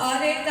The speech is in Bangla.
और एक